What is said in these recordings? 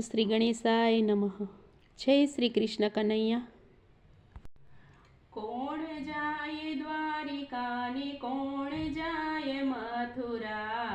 શ્રી ગણેશાય નમઃ. જય શ્રી કૃષ્ણ કનૈયા. કોણ જાય દ્વારિકાની કોણ જાય મથુરા?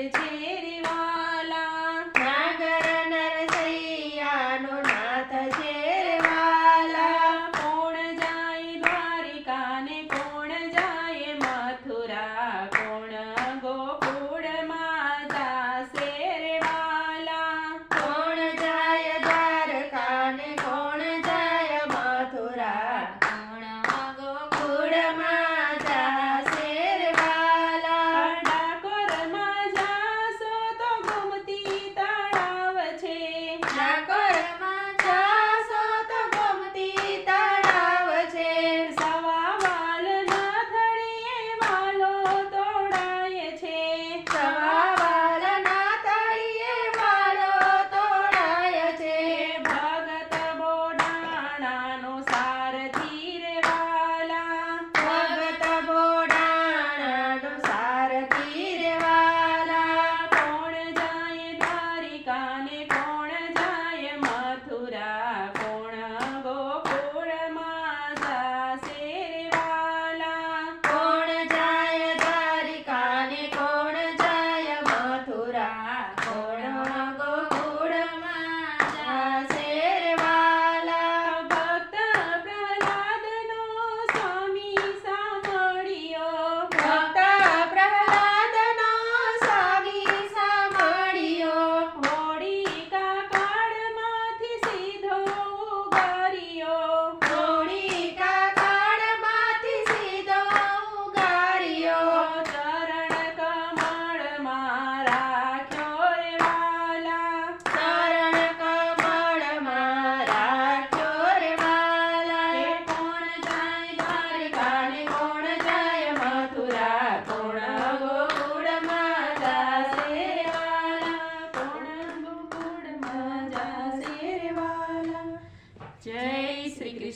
they take.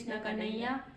કૃષ્ણ કનૈયા